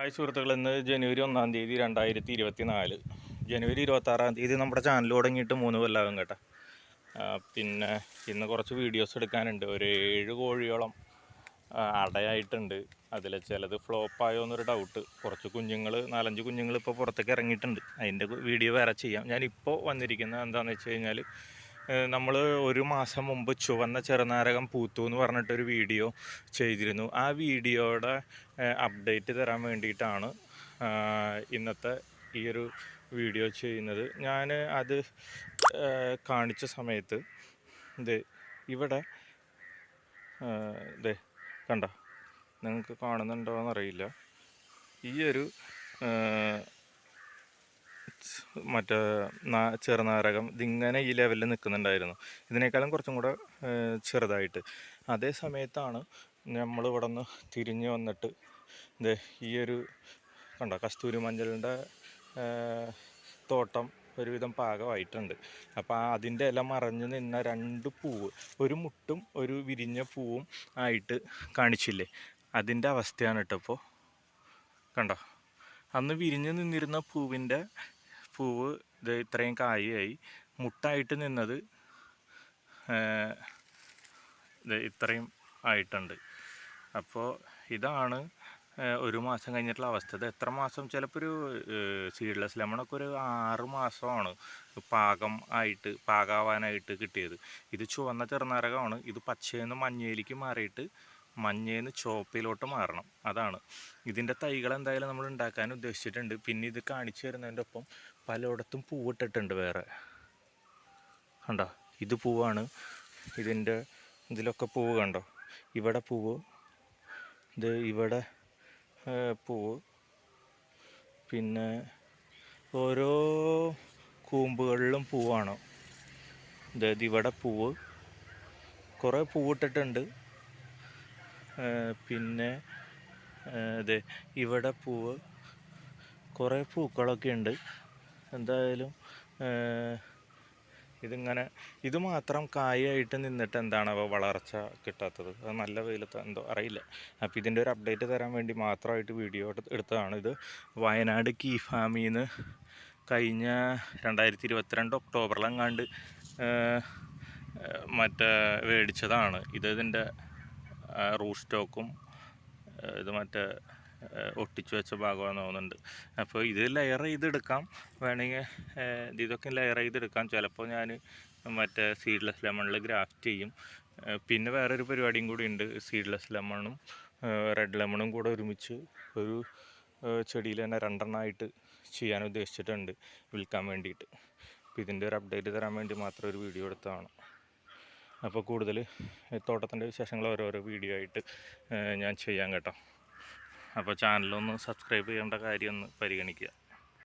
Hi സുഹൃത്തുക്കൾ ഇന്ന് ജനുവരി ഒന്നാം തീയതി രണ്ടായിരത്തി ഇരുപത്തി നാല് ജനുവരി ഇരുപത്താറാം തീയതി നമ്മുടെ ചാനൽ തുടങ്ങിയിട്ട് മൂന്ന് കൊല്ലാകും കേട്ടോ. പിന്നെ ഇന്ന് കുറച്ച് വീഡിയോസ് എടുക്കാനുണ്ട്. ഒരു ഏഴ് കോഴിയോളം അടയായിട്ടുണ്ട്. അതിൽ ചിലത് ഫ്ലോപ്പായോ എന്നൊരു ഡൗട്ട് കുറച്ച് കുഞ്ഞുങ്ങൾ നാലഞ്ച് കുഞ്ഞുങ്ങൾ ഇപ്പോൾ പുറത്തേക്ക് ഇറങ്ങിയിട്ടുണ്ട്. അതിന്റെ വീഡിയോ വേറെ ചെയ്യാം. ഞാനിപ്പോൾ വന്നിരിക്കുന്നത് എന്താണെന്ന് വെച്ച് കഴിഞ്ഞാൽ നമ്മൾ ഒരു മാസം മുമ്പ് ചുവന്ന ചെറുനാരകം പൂത്തു എന്ന് പറഞ്ഞിട്ടൊരു വീഡിയോ ചെയ്തിരുന്നു. ആ വീഡിയോയുടെ അപ്ഡേറ്റ് തരാൻ വേണ്ടിയിട്ടാണ് ഇന്നത്തെ ഈ ഒരു വീഡിയോ ചെയ്യുന്നത്. ഞാൻ അത് കാണിച്ച സമയത്ത് ഇത് ഇവിടെ ഇതേ കണ്ട? നിങ്ങൾക്ക് കാണുന്നുണ്ടോ എന്നറിയില്ല ഈ ഒരു മറ്റേ നാ- ചെറുനാരകം ഇതിങ്ങനെ ഈ ലെവലിൽ നിൽക്കുന്നുണ്ടായിരുന്നു ഇതിനേക്കാളും കുറച്ചും കൂടെ ചെറുതായിട്ട്. അതേ സമയത്താണ് നമ്മൾ ഇവിടെ നിന്ന് തിരിഞ്ഞ് വന്നിട്ട് ഇതേ ഈ ഒരു കണ്ടോ കസ്തൂരി മഞ്ഞളിന്റെ തോട്ടം ഒരുവിധം പാകമായിട്ടുണ്ട്. അപ്പോൾ അതിന്റെ ഇല മറഞ്ഞു നിന്ന രണ്ട് പൂവ് ഒരു മുട്ടും ഒരു വിരിഞ്ഞ പൂവും ആയിട്ട് കാണിച്ചില്ലേ? അതിന്റെ അവസ്ഥയാണ് കേട്ടോ ഇപ്പോൾ കണ്ടോ? അന്ന് വിരിഞ്ഞു നിന്നിരുന്ന പൂവിന്റെ പൂവ് ഇത് ഇത്രയും കായായി മുട്ടായിട്ട് നിന്നത് ഇത് ഇത്രയും ആയിട്ടുണ്ട്. അപ്പോൾ ഇതാണ് ഒരു മാസം കഴിഞ്ഞിട്ടുള്ള അവസ്ഥ. ഇത് എത്ര മാസം? ചിലപ്പോൾ ഒരു സീഡ്ലെസ് ലെമണൊക്കെ ഒരു ആറ് മാസമാണ് പാകം ആയിട്ട് പാകാവാനായിട്ട് കിട്ടിയത്. ഇത് ചുവന്ന ചെറുനാരകമാണ്. ഇത് പച്ചയെന്ന് മഞ്ഞയിലേക്ക് മാറിയിട്ട് മഞ്ഞയെന്ന് ചുവപ്പിലോട്ട് മാറണം. അതാണ്. ഇതിന്റെ തൈകൾ എന്തായാലും നമ്മൾ ഉണ്ടാക്കാൻ ഉദ്ദേശിച്ചിട്ടുണ്ട്. പിന്നെ ഇത് കാണിച്ചു തരുന്നതിന്റെ ഒപ്പം പലയിടത്തും പൂവിട്ടിട്ടുണ്ട് വേറെ. കണ്ടോ? ഇത് പൂവാണ്. ഇതിന്റെ ഇതിലൊക്കെ പൂവ് കണ്ടോ? ഇവിടെ പൂവ്. ഇത് ഇവിടെ പൂവ്. പിന്നെ ഓരോ കൂമ്പുകളിലും പൂവാണ്. അതായത് ഇവിടെ പൂവ്. കുറേ പൂവിട്ടിട്ടുണ്ട്. പിന്നെ അതെ ഇവിടെ പൂവ് കുറേ പൂക്കളൊക്കെ ഉണ്ട്. എന്തായാലും ഇതിങ്ങനെ ഇത് മാത്രം കായായിട്ട് നിന്നിട്ട് എന്താണാവോ വളർച്ച കിട്ടാത്തത്? അത് നല്ല വെയിലത്ത് എന്തോ അറിയില്ല. അപ്പോൾ ഇതിന്റെ ഒരു അപ്ഡേറ്റ് തരാൻ വേണ്ടി മാത്രമായിട്ട് വീഡിയോ എടുത്തതാണ് ഇത്. വയനാട് കീ നിന്ന് കഴിഞ്ഞ രണ്ടായിരത്തി ഇരുപത്തിരണ്ട് ഒക്ടോബറിലെങ്ങാണ്ട് മറ്റേ മേടിച്ചതാണ് ഇത് ഇതിന്റെ റൂട്ട് സ്റ്റോക്കും ഇത് മറ്റേ ഒട്ടിച്ചു വെച്ച ഭാഗമാണെന്ന് തോന്നുന്നുണ്ട്. അപ്പോൾ ഇത് ലെയർ ചെയ്തെടുക്കാം. വേണമെങ്കിൽ ഇതൊക്കെ ലെയർ ചെയ്തെടുക്കാം. ചിലപ്പോൾ ഞാൻ മറ്റേ സീഡ്ലെസ് ലെമണിൽ ഗ്രാഫ്റ്റ് ചെയ്യും. പിന്നെ വേറൊരു പരിപാടിയും കൂടി ഉണ്ട്. സീഡ്ലെസ് ലെമണും റെഡ് ലെമണും കൂടെ ഒരുമിച്ച് ഒരു ചെടിയിൽ തന്നെ രണ്ടെണ്ണമായിട്ട് ചെയ്യാൻ ഉദ്ദേശിച്ചിട്ടുണ്ട്. വിൽക്കാൻ വേണ്ടിയിട്ട്. അപ്പോൾ ഇതിന്റെ ഒരു അപ്ഡേറ്റ് തരാൻ വേണ്ടി മാത്രം ഒരു വീഡിയോ എടുത്തതാണ്. അപ്പോൾ കൂടുതൽ തോട്ടത്തിന്റെ വിശേഷങ്ങൾ ഓരോരോ വീഡിയോ ആയിട്ട് ഞാൻ ചെയ്യാം കേട്ടോ. അപ്പോൾ ചാനലൊന്ന് സബ്സ്ക്രൈബ് ചെയ്യേണ്ട കാര്യം ഒന്ന് പരിഗണിക്കുക.